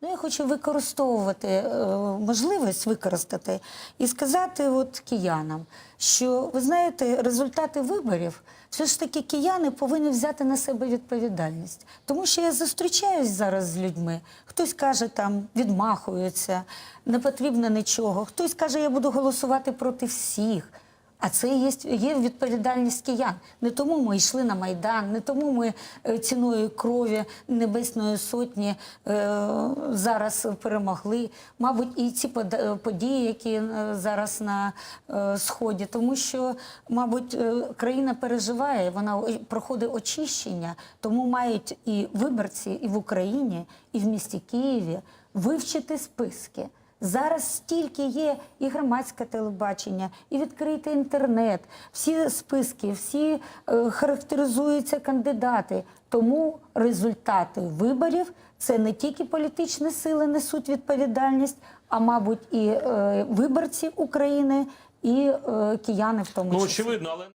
Ну, я хочу використовувати е, можливість використати і сказати от киянам, що ви знаєте, результати виборів все ж таки кияни повинні взяти на себе відповідальність. Тому що я зустрічаюсь зараз з людьми. Хтось каже, там відмахується, не потрібно нічого. Хтось каже, я буду голосувати проти всіх. А це є, є відповідальність киян. Не тому ми йшли на Майдан, не тому ми е, ціною крові Небесної Сотні е, зараз перемогли. Мабуть, і ці пода- події, які е, зараз на е, Сході, тому що, мабуть, е, країна переживає, вона проходить очищення, тому мають і виборці і в Україні, і в місті Києві вивчити списки. Зараз стільки є і громадське телебачення, і відкритий інтернет, всі списки, всі е, характеризуються кандидати. Тому результати виборів це не тільки політичні сили несуть відповідальність, а мабуть, і е, виборці України, і е, кияни в тому Ну числі. очевидно, але.